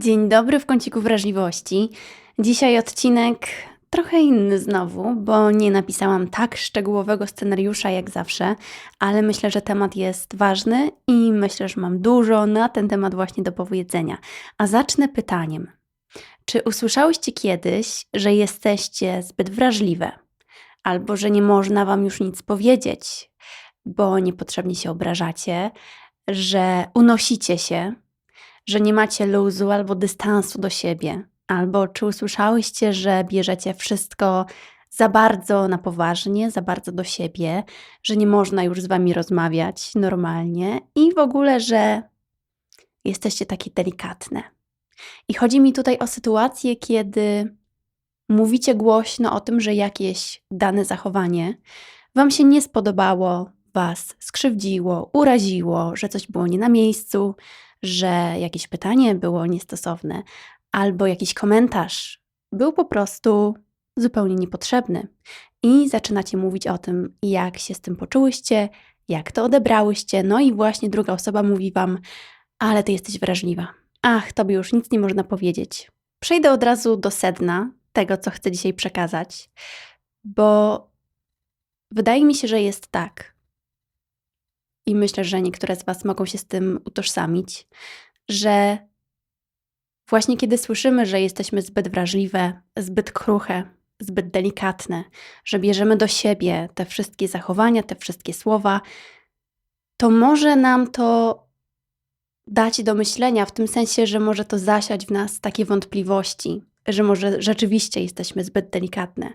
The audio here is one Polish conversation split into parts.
Dzień dobry w kąciku wrażliwości. Dzisiaj odcinek trochę inny znowu, bo nie napisałam tak szczegółowego scenariusza jak zawsze, ale myślę, że temat jest ważny i myślę, że mam dużo na ten temat właśnie do powiedzenia. A zacznę pytaniem. Czy usłyszałyście kiedyś, że jesteście zbyt wrażliwe? Albo że nie można wam już nic powiedzieć, bo niepotrzebnie się obrażacie, że unosicie się, że nie macie luzu albo dystansu do siebie? Albo czy usłyszałyście, że bierzecie wszystko za bardzo na poważnie, za bardzo do siebie, że nie można już z wami rozmawiać normalnie i w ogóle, że jesteście takie delikatne? I chodzi mi tutaj o sytuację, kiedy mówicie głośno o tym, że jakieś dane zachowanie wam się nie spodobało, was skrzywdziło, uraziło, że coś było nie na miejscu, że jakieś pytanie było niestosowne, albo jakiś komentarz był po prostu zupełnie niepotrzebny. I zaczynacie mówić o tym, jak się z tym poczułyście, jak to odebrałyście. No i właśnie druga osoba mówi wam, ale ty jesteś wrażliwa. Ach, tobie już nic nie można powiedzieć. Przejdę od razu do sedna tego, co chcę dzisiaj przekazać, bo wydaje mi się, że jest tak, i myślę, że niektóre z Was mogą się z tym utożsamić, że właśnie kiedy słyszymy, że jesteśmy zbyt wrażliwe, zbyt kruche, zbyt delikatne, że bierzemy do siebie te wszystkie zachowania, te wszystkie słowa, to może nam to dać do myślenia w tym sensie, że może to zasiać w nas takie wątpliwości, że może rzeczywiście jesteśmy zbyt delikatne,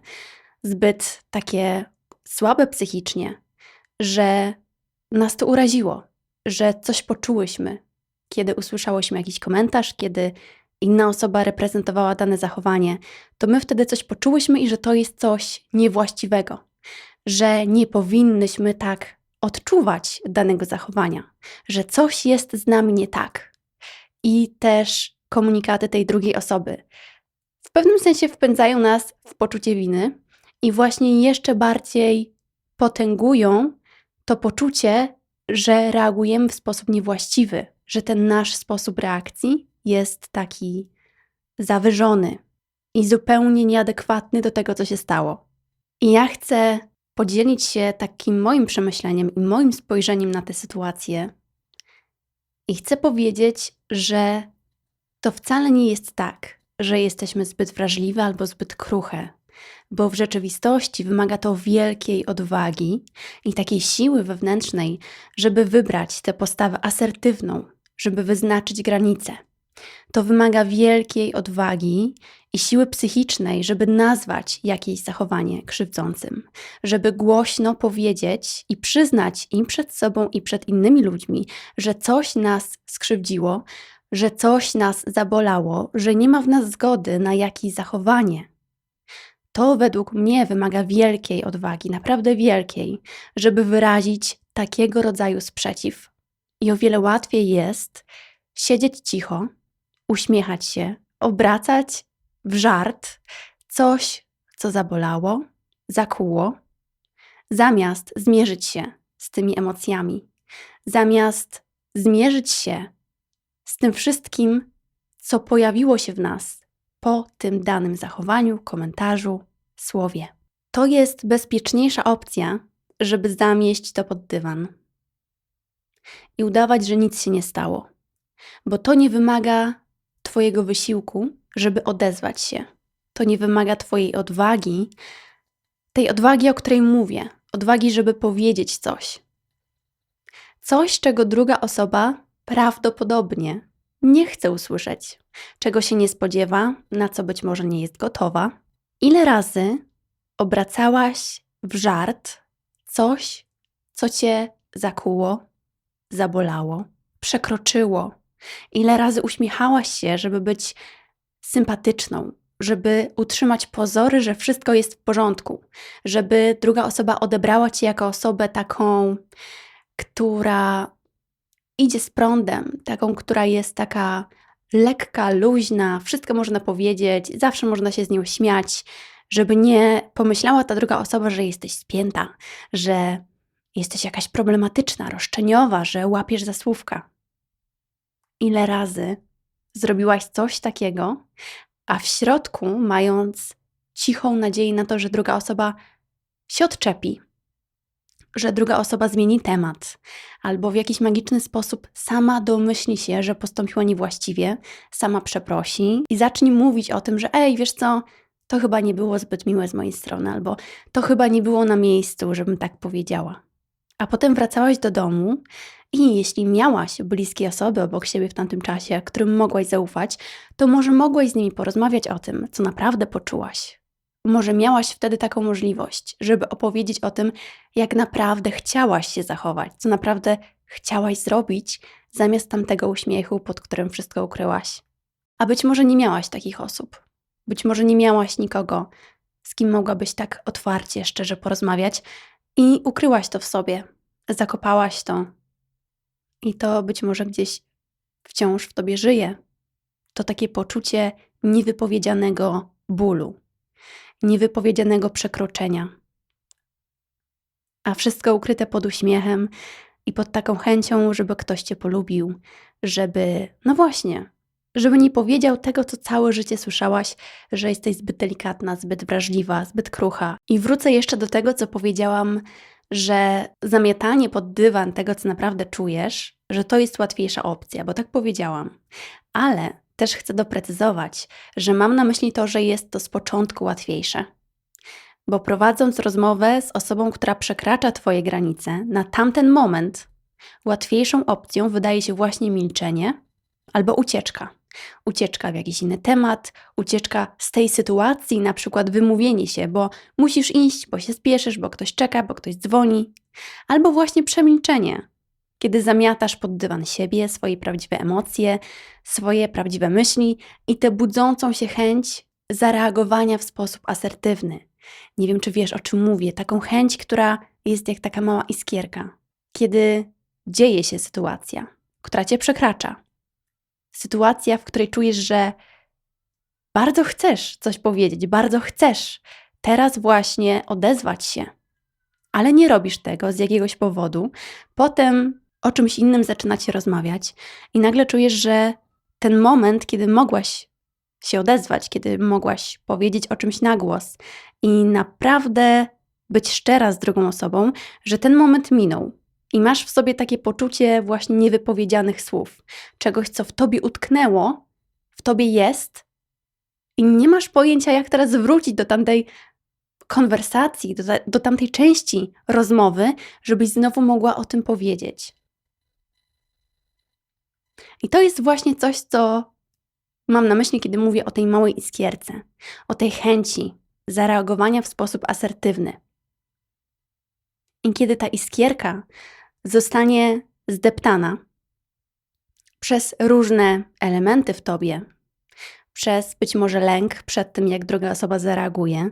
zbyt takie słabe psychicznie, że nas to uraziło, że coś poczułyśmy, kiedy usłyszałyśmy jakiś komentarz, kiedy inna osoba reprezentowała dane zachowanie, to my wtedy coś poczułyśmy i że to jest coś niewłaściwego, że nie powinnyśmy tak odczuwać danego zachowania, że coś jest z nami nie tak. I też komunikaty tej drugiej osoby w pewnym sensie wpędzają nas w poczucie winy i właśnie jeszcze bardziej potęgują to poczucie, że reagujemy w sposób niewłaściwy, że ten nasz sposób reakcji jest taki zawyżony i zupełnie nieadekwatny do tego, co się stało. I ja chcę podzielić się takim moim przemyśleniem i moim spojrzeniem na tę sytuację. I chcę powiedzieć, że to wcale nie jest tak, że jesteśmy zbyt wrażliwe albo zbyt kruche, bo w rzeczywistości wymaga to wielkiej odwagi i takiej siły wewnętrznej, żeby wybrać tę postawę asertywną, żeby wyznaczyć granice. To wymaga wielkiej odwagi i siły psychicznej, żeby nazwać jakieś zachowanie krzywdzącym, żeby głośno powiedzieć i przyznać im przed sobą i przed innymi ludźmi, że coś nas skrzywdziło, że coś nas zabolało, że nie ma w nas zgody na jakieś zachowanie. To według mnie wymaga wielkiej odwagi, naprawdę wielkiej, żeby wyrazić takiego rodzaju sprzeciw. I o wiele łatwiej jest siedzieć cicho, uśmiechać się, obracać w żart coś, co zabolało, zakuło, zamiast zmierzyć się z tymi emocjami, zamiast zmierzyć się z tym wszystkim, co pojawiło się w nas po tym danym zachowaniu, komentarzu, słowie. To jest bezpieczniejsza opcja, żeby zamieść to pod dywan i udawać, że nic się nie stało, bo to nie wymaga Twojego wysiłku, żeby odezwać się. To nie wymaga Twojej odwagi, tej odwagi, o której mówię, odwagi, żeby powiedzieć coś. Coś, czego druga osoba prawdopodobnie nie chce usłyszeć, czego się nie spodziewa, na co być może nie jest gotowa. Ile razy obracałaś w żart coś, co cię zakuło, zabolało, przekroczyło? Ile razy uśmiechałaś się, żeby być sympatyczną, żeby utrzymać pozory, że wszystko jest w porządku, żeby druga osoba odebrała cię jako osobę taką, która idzie z prądem, taką, która jest taka lekka, luźna, wszystko można powiedzieć, zawsze można się z nią śmiać, żeby nie pomyślała ta druga osoba, że jesteś spięta, że jesteś jakaś problematyczna, roszczeniowa, że łapiesz za słówka. Ile razy zrobiłaś coś takiego, a w środku mając cichą nadzieję na to, że druga osoba się odczepi, że druga osoba zmieni temat, albo w jakiś magiczny sposób sama domyśli się, że postąpiła niewłaściwie, sama przeprosi i zacznie mówić o tym, że ej, wiesz co, to chyba nie było zbyt miłe z mojej strony, albo to chyba nie było na miejscu, żebym tak powiedziała. A potem wracałaś do domu i jeśli miałaś bliskie osoby obok siebie w tamtym czasie, którym mogłaś zaufać, to może mogłaś z nimi porozmawiać o tym, co naprawdę poczułaś. Może miałaś wtedy taką możliwość, żeby opowiedzieć o tym, jak naprawdę chciałaś się zachować, co naprawdę chciałaś zrobić, zamiast tamtego uśmiechu, pod którym wszystko ukryłaś. A być może nie miałaś takich osób. Być może nie miałaś nikogo, z kim mogłabyś tak otwarcie, szczerze porozmawiać i ukryłaś to w sobie, zakopałaś to. I to być może gdzieś wciąż w tobie żyje. To takie poczucie niewypowiedzianego bólu, niewypowiedzianego przekroczenia. A wszystko ukryte pod uśmiechem i pod taką chęcią, żeby ktoś cię polubił, żeby, no właśnie, żeby nie powiedział tego, co całe życie słyszałaś, że jesteś zbyt delikatna, zbyt wrażliwa, zbyt krucha. I wrócę jeszcze do tego, co powiedziałam, że zamiatanie pod dywan tego, co naprawdę czujesz, że to jest łatwiejsza opcja, bo tak powiedziałam. Ale też chcę doprecyzować, że mam na myśli to, że jest to z początku łatwiejsze. Bo prowadząc rozmowę z osobą, która przekracza Twoje granice, na tamten moment łatwiejszą opcją wydaje się właśnie milczenie albo ucieczka. Ucieczka w jakiś inny temat, ucieczka z tej sytuacji, na przykład wymówienie się, bo musisz iść, bo się spieszysz, bo ktoś czeka, bo ktoś dzwoni, albo właśnie przemilczenie, kiedy zamiatasz pod dywan siebie, swoje prawdziwe emocje, swoje prawdziwe myśli i tę budzącą się chęć zareagowania w sposób asertywny. Nie wiem, czy wiesz, o czym mówię. Taką chęć, która jest jak taka mała iskierka. Kiedy dzieje się sytuacja, która cię przekracza, sytuacja, w której czujesz, że bardzo chcesz coś powiedzieć, bardzo chcesz teraz właśnie odezwać się, ale nie robisz tego z jakiegoś powodu, potem o czymś innym zaczynacie rozmawiać. I nagle czujesz, że ten moment, kiedy mogłaś się odezwać, kiedy mogłaś powiedzieć o czymś na głos i naprawdę być szczera z drugą osobą, że ten moment minął, i masz w sobie takie poczucie właśnie niewypowiedzianych słów, czegoś, co w tobie utknęło, w tobie jest, i nie masz pojęcia, jak teraz wrócić do tamtej konwersacji, do, do tamtej części rozmowy, żebyś znowu mogła o tym powiedzieć. I to jest właśnie coś, co mam na myśli, kiedy mówię o tej małej iskierce, o tej chęci zareagowania w sposób asertywny. I kiedy ta iskierka zostanie zdeptana przez różne elementy w tobie, przez być może lęk przed tym, jak druga osoba zareaguje,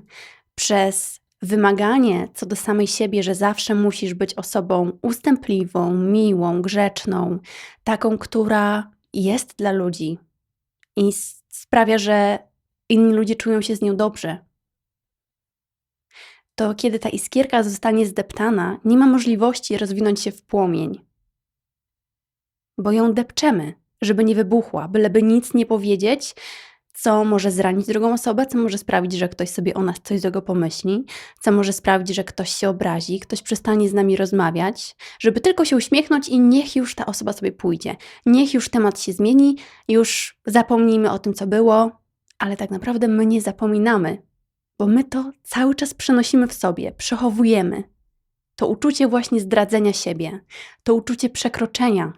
przez wymaganie co do samej siebie, że zawsze musisz być osobą ustępliwą, miłą, grzeczną, taką, która jest dla ludzi i sprawia, że inni ludzie czują się z nią dobrze, to kiedy ta iskierka zostanie zdeptana, nie ma możliwości rozwinąć się w płomień. Bo ją depczemy, żeby nie wybuchła, byleby nic nie powiedzieć, co może zranić drugą osobę, co może sprawić, że ktoś sobie o nas coś złego pomyśli, co może sprawić, że ktoś się obrazi, ktoś przestanie z nami rozmawiać, żeby tylko się uśmiechnąć i niech już ta osoba sobie pójdzie. Niech już temat się zmieni, już zapomnijmy o tym, co było, ale tak naprawdę my nie zapominamy, bo my to cały czas przenosimy w sobie, przechowujemy. To uczucie właśnie zdradzenia siebie, to uczucie przekroczenia.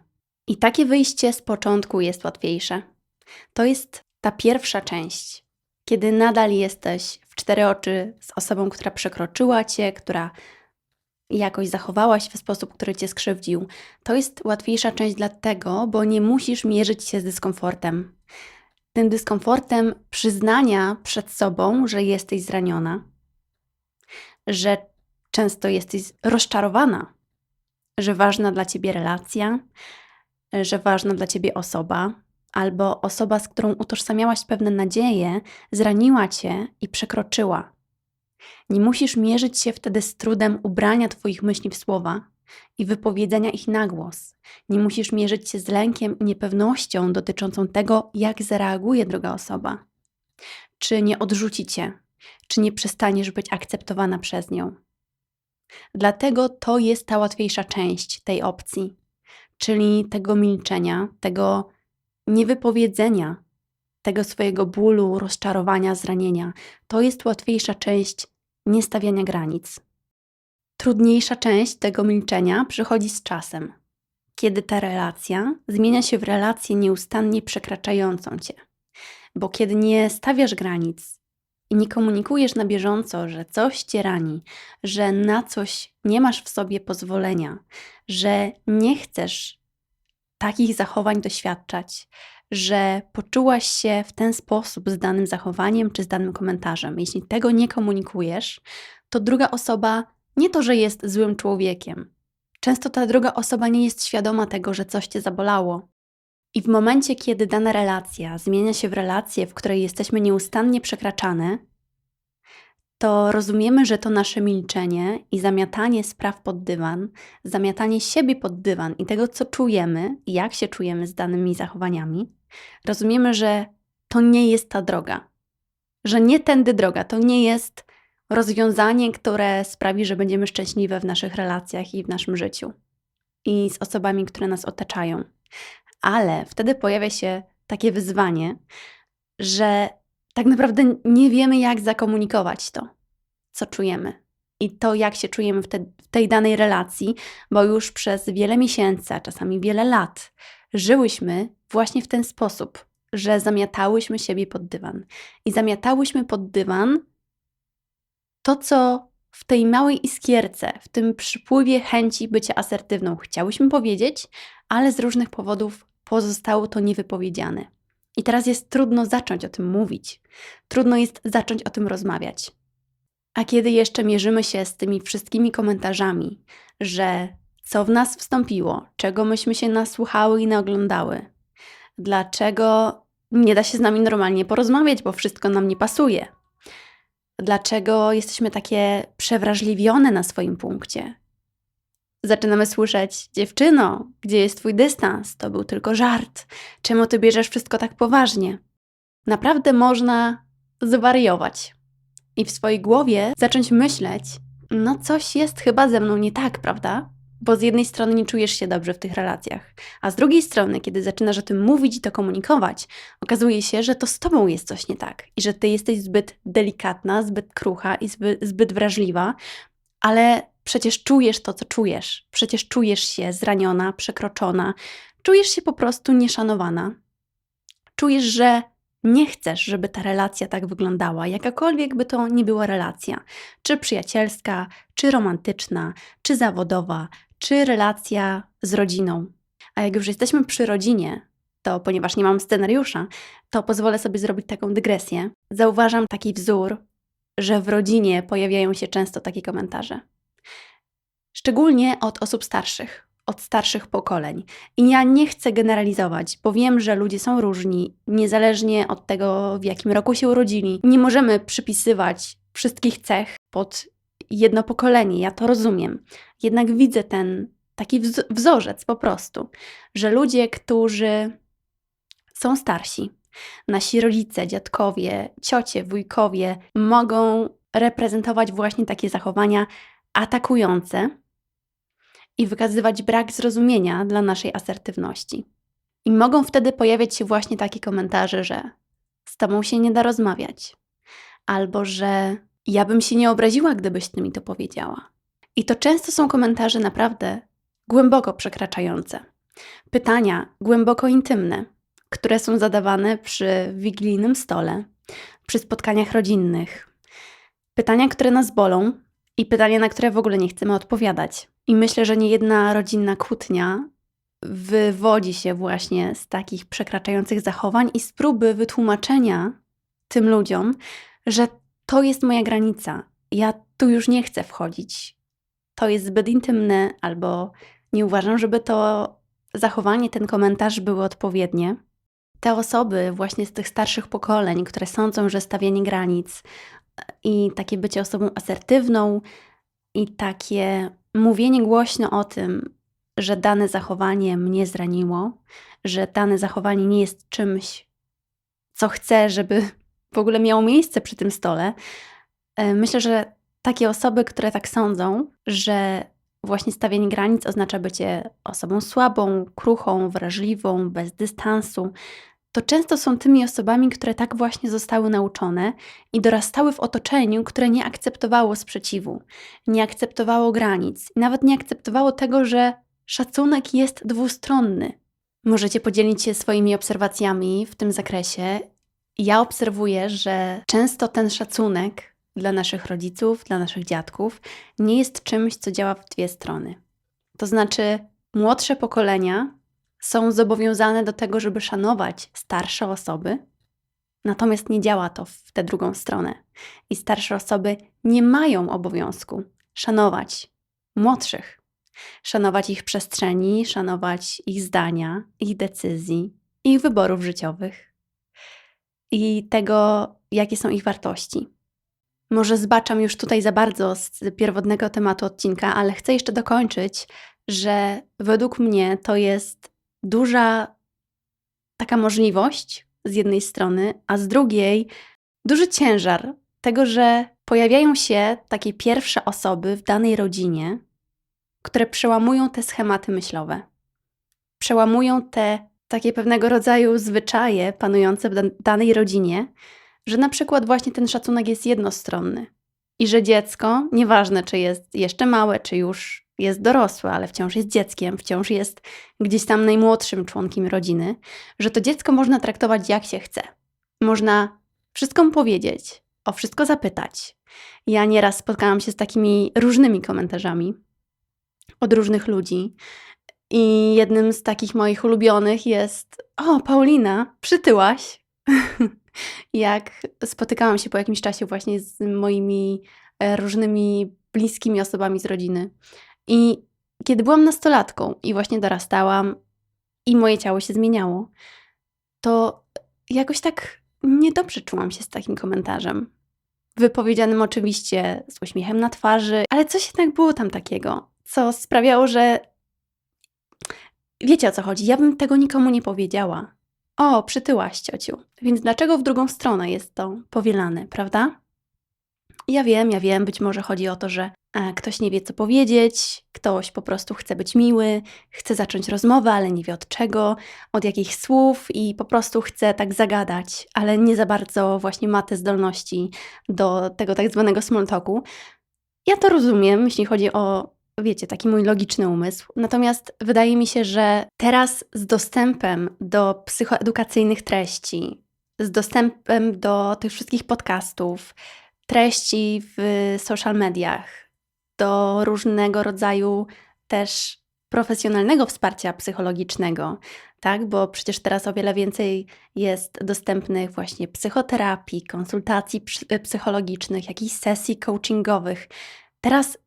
I takie wyjście z początku jest łatwiejsze. To jest ta pierwsza część, kiedy nadal jesteś w cztery oczy z osobą, która przekroczyła cię, która jakoś zachowała się w sposób, który cię skrzywdził. To jest łatwiejsza część dlatego, bo nie musisz mierzyć się z dyskomfortem tym dyskomfortem przyznania przed sobą, że jesteś zraniona, że często jesteś rozczarowana, że ważna dla ciebie relacja, że ważna dla ciebie osoba, albo osoba, z którą utożsamiałaś pewne nadzieje, zraniła cię i przekroczyła. Nie musisz mierzyć się wtedy z trudem ubrania Twoich myśli w słowa, i wypowiedzenia ich na głos. Nie musisz mierzyć się z lękiem i niepewnością dotyczącą tego, jak zareaguje druga osoba. Czy nie odrzuci cię, czy nie przestaniesz być akceptowana przez nią. Dlatego to jest ta łatwiejsza część tej opcji, czyli tego milczenia, tego niewypowiedzenia, tego swojego bólu, rozczarowania, zranienia. To jest łatwiejsza część niestawiania granic. Trudniejsza część tego milczenia przychodzi z czasem, kiedy ta relacja zmienia się w relację nieustannie przekraczającą cię. Bo kiedy nie stawiasz granic i nie komunikujesz na bieżąco, że coś cię rani, że na coś nie masz w sobie pozwolenia, że nie chcesz takich zachowań doświadczać, że poczułaś się w ten sposób z danym zachowaniem czy z danym komentarzem. Jeśli tego nie komunikujesz, to druga osoba nie to, że jest złym człowiekiem. Często ta druga osoba nie jest świadoma tego, że coś cię zabolało. I w momencie, kiedy dana relacja zmienia się w relację, w której jesteśmy nieustannie przekraczane, to rozumiemy, że to nasze milczenie i zamiatanie spraw pod dywan, zamiatanie siebie pod dywan i tego, co czujemy i jak się czujemy z danymi zachowaniami, rozumiemy, że to nie jest ta droga. Że nie tędy droga, to nie jest rozwiązanie, które sprawi, że będziemy szczęśliwe w naszych relacjach i w naszym życiu i z osobami, które nas otaczają. Ale wtedy pojawia się takie wyzwanie, że tak naprawdę nie wiemy, jak zakomunikować to, co czujemy. I to, jak się czujemy w, te, w tej danej relacji, bo już przez wiele miesięcy, a czasami wiele lat, żyłyśmy właśnie w ten sposób, że zamiatałyśmy siebie pod dywan. I zamiatałyśmy pod dywan to, co w tej małej iskierce, w tym przypływie chęci bycia asertywną chciałyśmy powiedzieć, ale z różnych powodów pozostało to niewypowiedziane. I teraz jest trudno zacząć o tym mówić, trudno jest zacząć o tym rozmawiać. A kiedy jeszcze mierzymy się z tymi wszystkimi komentarzami, że co w nas wstąpiło, czego myśmy się nasłuchały i naoglądały, dlaczego nie da się z nami normalnie porozmawiać, bo wszystko nam nie pasuje, dlaczego jesteśmy takie przewrażliwione na swoim punkcie. Zaczynamy słyszeć: Dziewczyno, gdzie jest twój dystans? To był tylko żart. Czemu ty bierzesz wszystko tak poważnie? Naprawdę można zwariować i w swojej głowie zacząć myśleć: No, coś jest chyba ze mną nie tak, prawda? Bo z jednej strony nie czujesz się dobrze w tych relacjach, a z drugiej strony, kiedy zaczynasz o tym mówić i to komunikować, okazuje się, że to z tobą jest coś nie tak i że ty jesteś zbyt delikatna, zbyt krucha i zbyt, zbyt wrażliwa, ale przecież czujesz to, co czujesz. Przecież czujesz się zraniona, przekroczona, czujesz się po prostu nieszanowana. Czujesz, że nie chcesz, żeby ta relacja tak wyglądała, jakakolwiek by to nie była relacja, czy przyjacielska, czy romantyczna, czy zawodowa, czy relacja z rodziną. A jak już jesteśmy przy rodzinie, to ponieważ nie mam scenariusza, to pozwolę sobie zrobić taką dygresję. Zauważam taki wzór, że w rodzinie pojawiają się często takie komentarze. Szczególnie od osób starszych, od starszych pokoleń. I ja nie chcę generalizować, bo wiem, że ludzie są różni, niezależnie od tego, w jakim roku się urodzili. Nie możemy przypisywać wszystkich cech pod jedno pokolenie, ja to rozumiem. Jednak widzę ten taki wzorzec po prostu, że ludzie, którzy są starsi, nasi rodzice, dziadkowie, ciocie, wujkowie mogą reprezentować właśnie takie zachowania atakujące i wykazywać brak zrozumienia dla naszej asertywności. I mogą wtedy pojawiać się właśnie takie komentarze, że z tobą się nie da rozmawiać, albo że ja bym się nie obraziła, gdybyś ty mi to powiedziała. I to często są komentarze naprawdę głęboko przekraczające. Pytania głęboko intymne, które są zadawane przy wigilijnym stole, przy spotkaniach rodzinnych. Pytania, które nas bolą i pytania, na które w ogóle nie chcemy odpowiadać. I myślę, że nie jedna rodzinna kłótnia wywodzi się właśnie z takich przekraczających zachowań i z próby wytłumaczenia tym ludziom, że to jest moja granica. Ja tu już nie chcę wchodzić. To jest zbyt intymne, albo nie uważam, żeby to zachowanie, ten komentarz były odpowiednie. Te osoby właśnie z tych starszych pokoleń, które sądzą, że stawianie granic i takie bycie osobą asertywną i takie mówienie głośno o tym, że dane zachowanie mnie zraniło, że dane zachowanie nie jest czymś, co chcę, żeby w ogóle miało miejsce przy tym stole. E, myślę, że takie osoby, które tak sądzą, że właśnie stawianie granic oznacza bycie osobą słabą, kruchą, wrażliwą, bez dystansu, to często są tymi osobami, które tak właśnie zostały nauczone i dorastały w otoczeniu, które nie akceptowało sprzeciwu, nie akceptowało granic nawet nie akceptowało tego, że szacunek jest dwustronny. Możecie podzielić się swoimi obserwacjami w tym zakresie. Ja obserwuję, że często ten szacunek dla naszych rodziców, dla naszych dziadków nie jest czymś, co działa w dwie strony. To znaczy, młodsze pokolenia są zobowiązane do tego, żeby szanować starsze osoby, natomiast nie działa to w tę drugą stronę. I starsze osoby nie mają obowiązku szanować młodszych, szanować ich przestrzeni, szanować ich zdania, ich decyzji, ich wyborów życiowych i tego, jakie są ich wartości. Może zbaczam już tutaj za bardzo z pierwotnego tematu odcinka, ale chcę jeszcze dokończyć, że według mnie to jest duża taka możliwość z jednej strony, a z drugiej duży ciężar tego, że pojawiają się takie pierwsze osoby w danej rodzinie, które przełamują te schematy myślowe. Przełamują te takie pewnego rodzaju zwyczaje panujące w danej rodzinie, że na przykład właśnie ten szacunek jest jednostronny i że dziecko, nieważne czy jest jeszcze małe, czy już jest dorosłe, ale wciąż jest dzieckiem, wciąż jest gdzieś tam najmłodszym członkiem rodziny, że to dziecko można traktować jak się chce. Można wszystko mu powiedzieć, o wszystko zapytać. Ja nieraz spotkałam się z takimi różnymi komentarzami od różnych ludzi. I jednym z takich moich ulubionych jest: O, Paulina, przytyłaś. Jak spotykałam się po jakimś czasie właśnie z moimi e, różnymi bliskimi osobami z rodziny. I kiedy byłam nastolatką i właśnie dorastałam i moje ciało się zmieniało, to jakoś tak niedobrze czułam się z takim komentarzem. Wypowiedzianym oczywiście z uśmiechem na twarzy, ale coś jednak było tam takiego, co sprawiało, że wiecie o co chodzi. Ja bym tego nikomu nie powiedziała. O, przytyłaś, ciociu. Więc dlaczego w drugą stronę jest to powielane, prawda? Ja wiem, ja wiem, być może chodzi o to, że e, ktoś nie wie, co powiedzieć, ktoś po prostu chce być miły, chce zacząć rozmowę, ale nie wie od czego, od jakich słów i po prostu chce tak zagadać, ale nie za bardzo właśnie ma te zdolności do tego tak zwanego small talku. Ja to rozumiem, jeśli chodzi o wiecie, taki mój logiczny umysł. Natomiast wydaje mi się, że teraz z dostępem do psychoedukacyjnych treści, z dostępem do tych wszystkich podcastów, treści w social mediach, do różnego rodzaju też profesjonalnego wsparcia psychologicznego, tak? Bo przecież teraz o wiele więcej jest dostępnych właśnie psychoterapii, konsultacji psychologicznych, jakichś sesji coachingowych. Teraz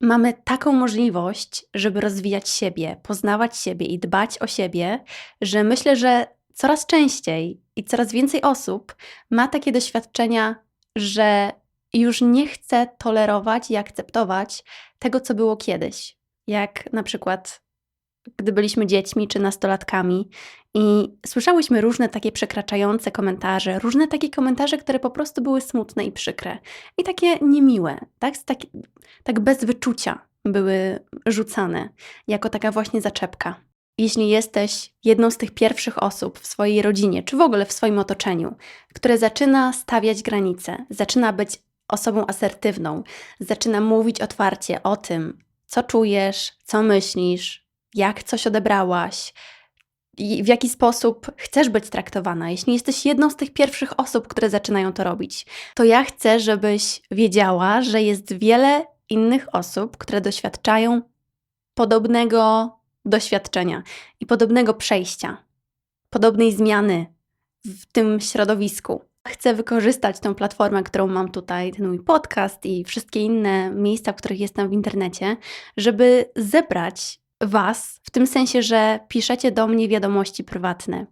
mamy taką możliwość, żeby rozwijać siebie, poznawać siebie i dbać o siebie, że myślę, że coraz częściej i coraz więcej osób ma takie doświadczenia, że już nie chce tolerować i akceptować tego, co było kiedyś. Jak na przykład, gdy byliśmy dziećmi czy nastolatkami i słyszałyśmy różne takie przekraczające komentarze, różne takie komentarze, które po prostu były smutne i przykre i takie niemiłe, tak, tak, tak bez wyczucia były rzucane jako taka właśnie zaczepka. Jeśli jesteś jedną z tych pierwszych osób w swojej rodzinie, czy w ogóle w swoim otoczeniu, które zaczyna stawiać granice, zaczyna być osobą asertywną, zaczyna mówić otwarcie o tym, co czujesz, co myślisz, jak coś odebrałaś, i w jaki sposób chcesz być traktowana. Jeśli jesteś jedną z tych pierwszych osób, które zaczynają to robić, to ja chcę, żebyś wiedziała, że jest wiele innych osób, które doświadczają podobnego doświadczenia i podobnego przejścia, podobnej zmiany w tym środowisku. Chcę wykorzystać tą platformę, którą mam tutaj, ten mój podcast i wszystkie inne miejsca, w których jestem w internecie, żeby zebrać Was, w tym sensie, że piszecie do mnie wiadomości prywatne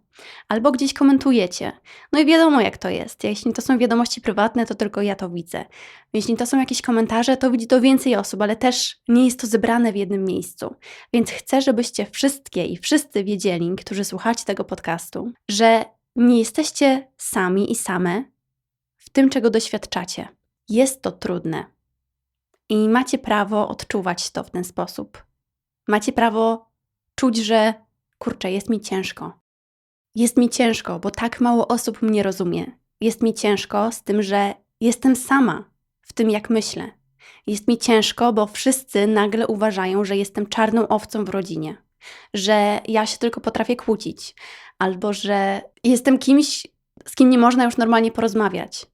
albo gdzieś komentujecie. No i wiadomo, jak to jest. Jeśli to są wiadomości prywatne, to tylko ja to widzę. Jeśli to są jakieś komentarze, to widzi to więcej osób, ale też nie jest to zebrane w jednym miejscu. Więc chcę, żebyście wszystkie i wszyscy wiedzieli, którzy słuchacie tego podcastu, że nie jesteście sami i same w tym, czego doświadczacie. Jest to trudne. I macie prawo odczuwać to w ten sposób. Macie prawo czuć, że kurczę, jest mi ciężko. Jest mi ciężko, bo tak mało osób mnie rozumie. Jest mi ciężko z tym, że jestem sama w tym, jak myślę. Jest mi ciężko, bo wszyscy nagle uważają, że jestem czarną owcą w rodzinie, że ja się tylko potrafię kłócić, albo że jestem kimś, z kim nie można już normalnie porozmawiać.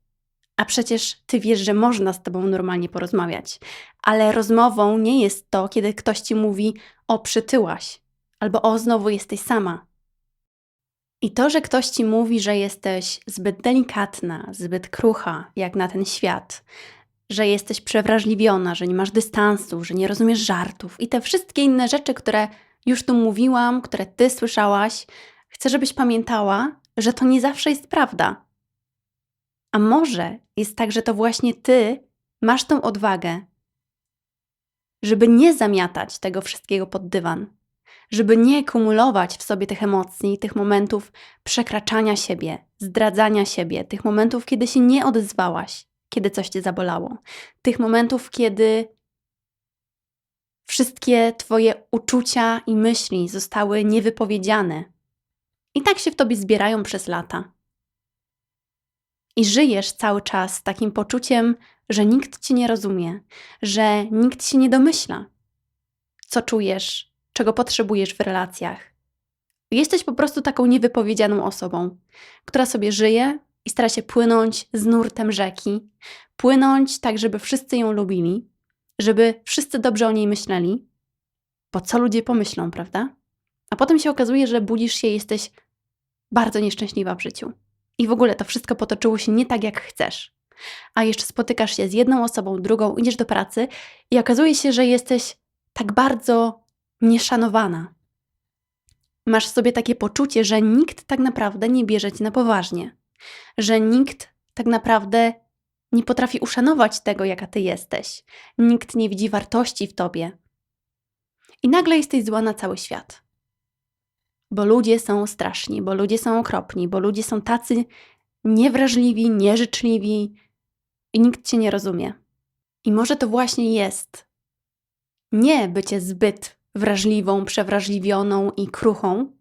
A przecież ty wiesz, że można z tobą normalnie porozmawiać, ale rozmową nie jest to, kiedy ktoś ci mówi: O, przytyłaś, albo O, znowu jesteś sama. I to, że ktoś ci mówi, że jesteś zbyt delikatna, zbyt krucha, jak na ten świat, że jesteś przewrażliwiona, że nie masz dystansu, że nie rozumiesz żartów i te wszystkie inne rzeczy, które już tu mówiłam, które ty słyszałaś, chcę, żebyś pamiętała, że to nie zawsze jest prawda. A może jest tak, że to właśnie ty masz tą odwagę, żeby nie zamiatać tego wszystkiego pod dywan, żeby nie kumulować w sobie tych emocji, tych momentów przekraczania siebie, zdradzania siebie, tych momentów, kiedy się nie odezwałaś, kiedy coś cię zabolało, tych momentów, kiedy wszystkie twoje uczucia i myśli zostały niewypowiedziane. I tak się w tobie zbierają przez lata. I żyjesz cały czas takim poczuciem, że nikt ci nie rozumie, że nikt się nie domyśla, co czujesz, czego potrzebujesz w relacjach. Jesteś po prostu taką niewypowiedzianą osobą, która sobie żyje i stara się płynąć z nurtem rzeki, płynąć tak, żeby wszyscy ją lubili, żeby wszyscy dobrze o niej myśleli, bo co ludzie pomyślą, prawda? A potem się okazuje, że budzisz się i jesteś bardzo nieszczęśliwa w życiu. I w ogóle to wszystko potoczyło się nie tak, jak chcesz. A jeszcze spotykasz się z jedną osobą, drugą, idziesz do pracy i okazuje się, że jesteś tak bardzo nieszanowana. Masz sobie takie poczucie, że nikt tak naprawdę nie bierze cię na poważnie, że nikt tak naprawdę nie potrafi uszanować tego, jaka ty jesteś, nikt nie widzi wartości w tobie. I nagle jesteś zła na cały świat. Bo ludzie są straszni, bo ludzie są okropni, bo ludzie są tacy niewrażliwi, nieżyczliwi i nikt cię nie rozumie. I może to właśnie jest nie bycie zbyt wrażliwą, przewrażliwioną i kruchą,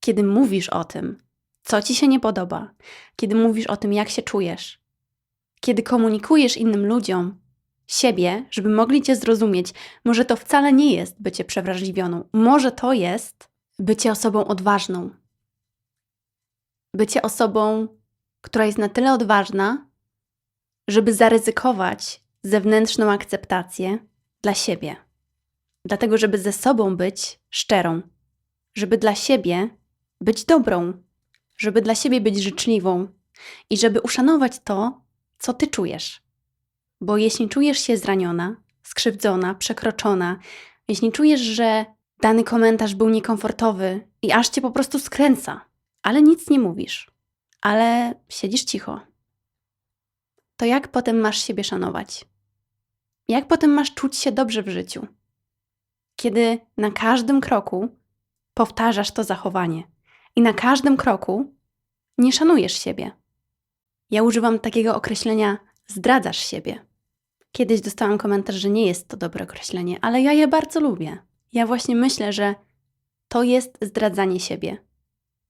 kiedy mówisz o tym, co ci się nie podoba, kiedy mówisz o tym, jak się czujesz, kiedy komunikujesz innym ludziom siebie, żeby mogli cię zrozumieć, może to wcale nie jest bycie przewrażliwioną, może to jest bycie osobą odważną. Bycie osobą, która jest na tyle odważna, żeby zaryzykować zewnętrzną akceptację dla siebie. Dlatego, żeby ze sobą być szczerą, żeby dla siebie być dobrą, żeby dla siebie być życzliwą i żeby uszanować to, co ty czujesz. Bo jeśli czujesz się zraniona, skrzywdzona, przekroczona, jeśli czujesz, że dany komentarz był niekomfortowy i aż cię po prostu skręca, ale nic nie mówisz, ale siedzisz cicho, to jak potem masz siebie szanować? Jak potem masz czuć się dobrze w życiu? Kiedy na każdym kroku powtarzasz to zachowanie i na każdym kroku nie szanujesz siebie. Ja używam takiego określenia zdradzasz siebie. Kiedyś dostałam komentarz, że nie jest to dobre określenie, ale ja je bardzo lubię. Ja właśnie myślę, że to jest zdradzanie siebie.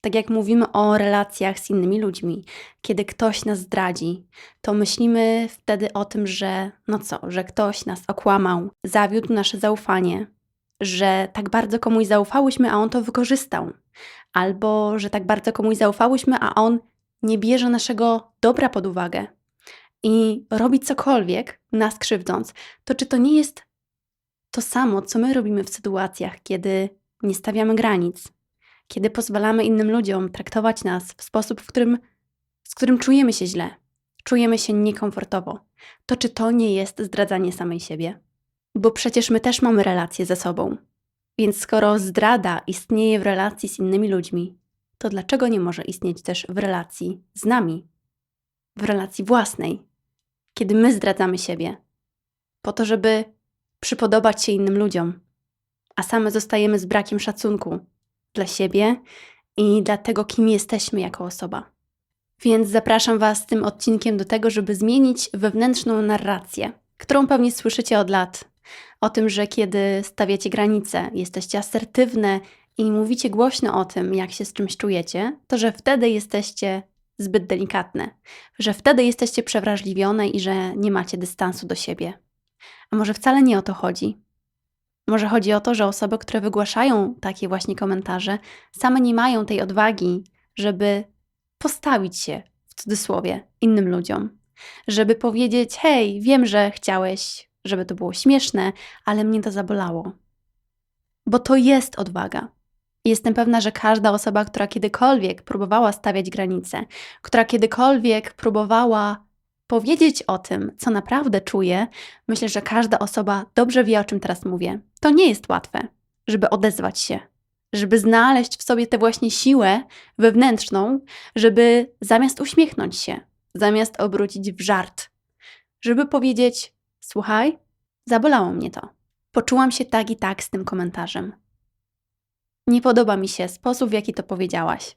Tak jak mówimy o relacjach z innymi ludźmi, kiedy ktoś nas zdradzi, to myślimy wtedy o tym, że no co, że ktoś nas okłamał, zawiódł nasze zaufanie, że tak bardzo komuś zaufałyśmy, a on to wykorzystał, albo że tak bardzo komuś zaufałyśmy, a on nie bierze naszego dobra pod uwagę. I robi cokolwiek, nas krzywdząc, to czy to nie jest to samo, co my robimy w sytuacjach, kiedy nie stawiamy granic, kiedy pozwalamy innym ludziom traktować nas w sposób, w którym, z którym czujemy się źle, czujemy się niekomfortowo, to czy to nie jest zdradzanie samej siebie? Bo przecież my też mamy relacje ze sobą. Więc skoro zdrada istnieje w relacji z innymi ludźmi, to dlaczego nie może istnieć też w relacji z nami? W relacji własnej, kiedy my zdradzamy siebie, po to, żeby przypodobać się innym ludziom, a same zostajemy z brakiem szacunku dla siebie i dla tego, kim jesteśmy jako osoba. Więc zapraszam Was tym odcinkiem do tego, żeby zmienić wewnętrzną narrację, którą pewnie słyszycie od lat. O tym, że kiedy stawiacie granice, jesteście asertywne i mówicie głośno o tym, jak się z czymś czujecie, to że wtedy jesteście zbyt delikatne, że wtedy jesteście przewrażliwione i że nie macie dystansu do siebie. Może wcale nie o to chodzi? Może chodzi o to, że osoby, które wygłaszają takie właśnie komentarze, same nie mają tej odwagi, żeby postawić się w cudzysłowie innym ludziom, żeby powiedzieć: Hej, wiem, że chciałeś, żeby to było śmieszne, ale mnie to zabolało. Bo to jest odwaga. Jestem pewna, że każda osoba, która kiedykolwiek próbowała stawiać granice, która kiedykolwiek próbowała powiedzieć o tym, co naprawdę czuje, myślę, że każda osoba dobrze wie, o czym teraz mówię. To nie jest łatwe, żeby odezwać się, żeby znaleźć w sobie tę właśnie siłę wewnętrzną, żeby zamiast uśmiechnąć się, zamiast obrócić w żart, żeby powiedzieć: Słuchaj, zabolało mnie to. Poczułam się tak i tak z tym komentarzem. Nie podoba mi się sposób, w jaki to powiedziałaś,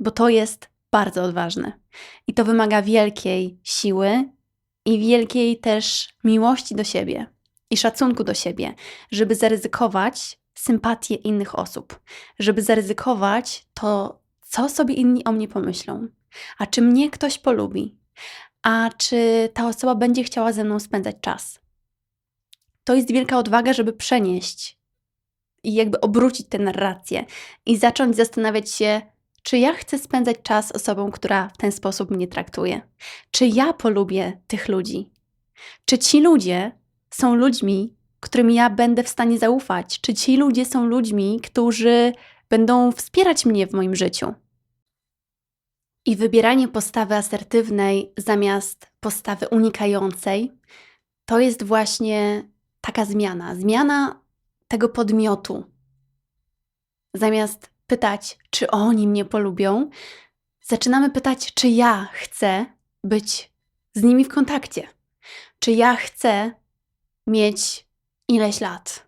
bo to jest bardzo odważne i to wymaga wielkiej siły i wielkiej też miłości do siebie i szacunku do siebie, żeby zaryzykować sympatię innych osób, żeby zaryzykować to, co sobie inni o mnie pomyślą, a czy mnie ktoś polubi, a czy ta osoba będzie chciała ze mną spędzać czas. To jest wielka odwaga, żeby przenieść i jakby obrócić tę narrację i zacząć zastanawiać się, czy ja chcę spędzać czas z osobą, która w ten sposób mnie traktuje? Czy ja polubię tych ludzi? Czy ci ludzie są ludźmi, którym ja będę w stanie zaufać? Czy ci ludzie są ludźmi, którzy będą wspierać mnie w moim życiu? I wybieranie postawy asertywnej zamiast postawy unikającej to jest właśnie taka zmiana. Zmiana tego podmiotu. Zamiast pytać, czy oni mnie polubią, zaczynamy pytać, czy ja chcę być z nimi w kontakcie. Czy ja chcę mieć ileś lat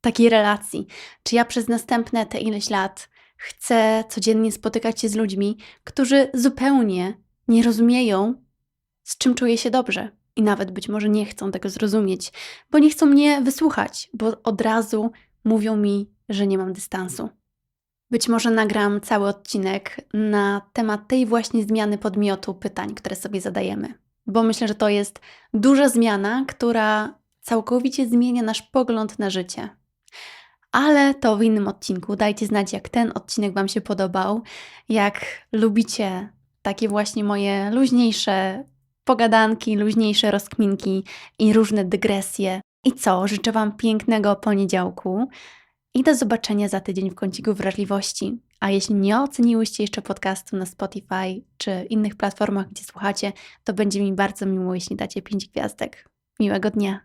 takiej relacji? Czy ja przez następne te ileś lat chcę codziennie spotykać się z ludźmi, którzy zupełnie nie rozumieją, z czym czuję się dobrze? I nawet być może nie chcą tego zrozumieć, bo nie chcą mnie wysłuchać, bo od razu mówią mi, że nie mam dystansu. Być może nagram cały odcinek na temat tej właśnie zmiany podmiotu pytań, które sobie zadajemy, bo myślę, że to jest duża zmiana, która całkowicie zmienia nasz pogląd na życie. Ale to w innym odcinku. Dajcie znać, jak ten odcinek Wam się podobał, jak lubicie takie właśnie moje luźniejsze pogadanki, luźniejsze rozkminki i różne dygresje. I co? Życzę Wam pięknego poniedziałku i do zobaczenia za tydzień w kąciku wrażliwości. A jeśli nie oceniłyście jeszcze podcastu na Spotify czy innych platformach, gdzie słuchacie, to będzie mi bardzo miło, jeśli dacie 5 gwiazdek. Miłego dnia.